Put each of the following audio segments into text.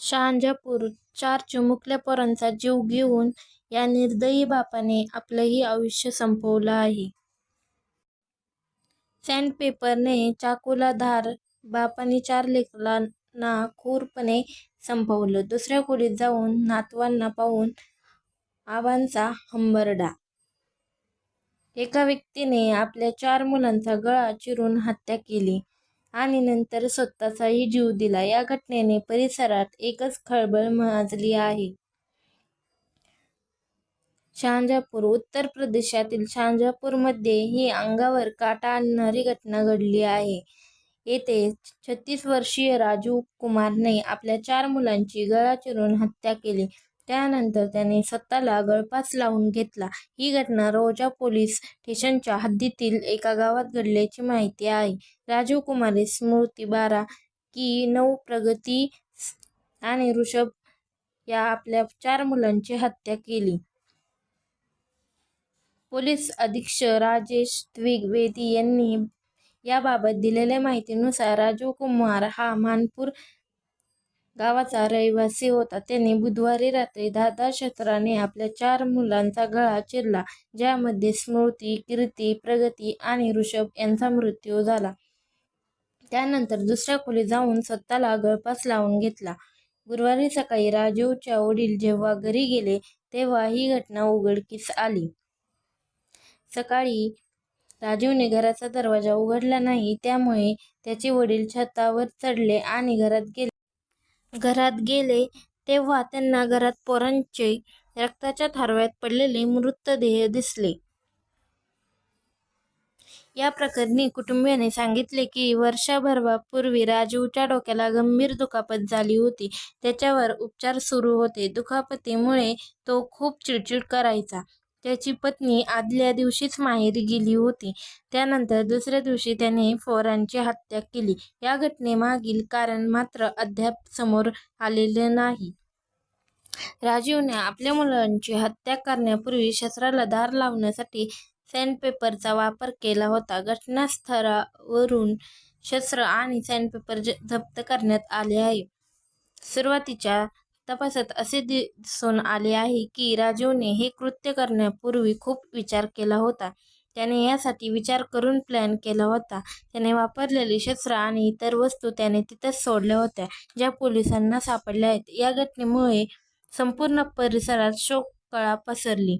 शहाजापूर चार चिमुकल्या पोरांचा जीव घेऊन या निर्दयी बापाने आपलंही आयुष्य संपवलं आहे. सँडपेपरने चाकूला धार बापाने चार लेकरांना खूरपणे संपवलं. दुसऱ्या खोलीत जाऊन नातवांना पाहून आबांचा हंबरडा. एका व्यक्तीने आपल्या चार मुलांचा गळा चिरून हत्या केली आणि नंतर स्वतःचाही जीव दिला. या घटनेने परिसरात एकच खळबळ माजली आहे. शहाजापूर उत्तर प्रदेशातील शहाजापूरमध्ये ही अंगावर काटा आणणारी घटना घडली आहे. येथे छत्तीस वर्षीय राजू कुमारने आपल्या चार मुलांची गळा चिरून हत्या केली. त्यानंतर त्याने स्वतःला गळपास लावून घेतला. ही घटना रोजा पोलीस स्टेशनच्या हद्दीतील एका गावात घडल्याची माहिती आहे. राजीव कुमारी स्मृती, बारा की नऊ, प्रगती आणि ऋषभ या आपल्या चार मुलांची हत्या केली. पोलीस अधीक्षक राजेश द्विवेदी यांनी याबाबत दिलेल्या माहितीनुसार राजीव कुमार हा मानपूर गावाचा रहिवासी होता. त्याने बुधवारी रात्री दहा शस्त्राने आपल्या चार मुलांचा गळा चिरला. ज्यामध्ये स्मृती, कीर्ती, प्रगती आणि ऋषभ यांचा मृत्यू झाला. त्यानंतर दुसऱ्या खोली जाऊन स्वतःला गळपास लावून घेतला. गुरुवारी सकाळी राजीवच्या वडील जेव्हा घरी गेले तेव्हा ही घटना उघडकीस आली. सकाळी राजीवने घराचा दरवाजा उघडला नाही. त्यामुळे त्याचे वडील छतावर चढले आणि घरात गेले. घरात गेले तेव्हा त्यांना घरात पोरांचे रक्ताच्या थारव्यात पडलेले मृतदेह दिसले. या प्रकरणी कुटुंबियाने सांगितले की वर्षभरापूर्वी राजीवच्या डोक्याला गंभीर दुखापत झाली होती. त्याच्यावर उपचार सुरू होते. दुखापतीमुळे तो खूप चिडचिड करायचा. त्याची पत्नी आदल्या दिवशीच माहेरी गेली होती. त्यानंतर दुसऱ्या दिवशी त्याने फोरांची हत्या केली. या घटनेमागील कारण मात्र अद्याप समोर आलेलं नाही. राजीवने आपल्या मुलांची हत्या करण्यापूर्वी शस्त्राला धार लावण्यासाठी सँडपेपरचा वापर केला होता. घटनास्थळावरून शस्त्र आणि सँडपेपर जप्त करण्यात आले आहे. सुरुवातीच्या तपासात असे दिसून आले आहे की राजीवने हे कृत्य करण्यापूर्वी खूप विचार केला होता. त्याने यासाठी विचार करून प्लॅन केला होता. त्याने वापरलेली शस्त्र आणि इतर वस्तू त्याने तिथंच सोडल्या होत्या, ज्या पोलिसांना सापडल्या आहेत. या घटनेमुळे संपूर्ण परिसरात शोककळा पसरली.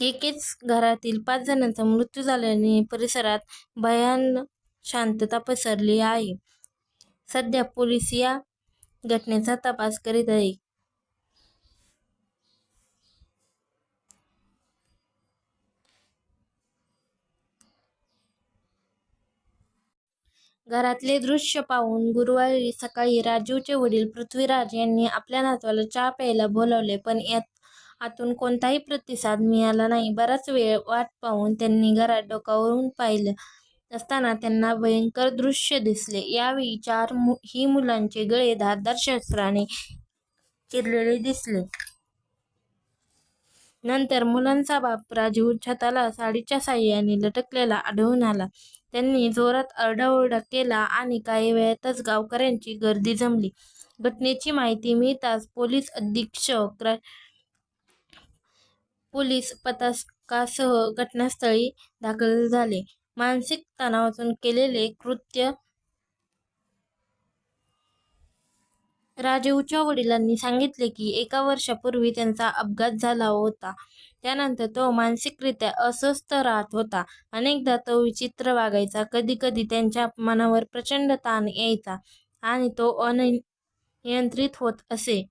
एकेच घरातील पाच जणांचा मृत्यू झाल्याने परिसरात भयान शांतता पसरली आहे. सध्या पोलीस या घटनेचा तपास करीत आहे घरातले दृश्य पाहून गुरुवारी सकाळी राजीवचे वडील पृथ्वीराज यांनी आपल्या नातवाला चहा प्यायला बोलावले. पण यात आतून कोणताही प्रतिसाद मिळाला नाही. बराच वेळ वाट पाहून त्यांनी घरात डोकावरून पाहिलं असताना त्यांना भयंकर दृश्य दिसले. यावेळी चार मु ही मुलांचे गळे धारदार शस्त्राने चिरलेले दिसले. नंतर मुलांचा बाप राजीव छताला साडीच्या साहाय्याने लटकलेला आढळून आला. त्यांनी जोरात आरडाओरडा केला आणि काही वेळातच गावकऱ्यांची गर्दी जमली. घटनेची माहिती मिळताच पोलीस अधीक्षक पोलीस पथकासह घटनास्थळी दाखल झाले. मानसिक तणावातून केलेले कृत्य राजीवच्या वडिलांनी सांगितले की एका वर्षापूर्वी त्यांचा अपघात झाला होता. त्यानंतर तो मानसिकरित्या अस्वस्थ राहत होता. अनेकदा तो विचित्र वागायचा. कधीकधी त्यांच्या मनावर प्रचंड ताण यायचा आणि तो अनियंत्रित होत असे.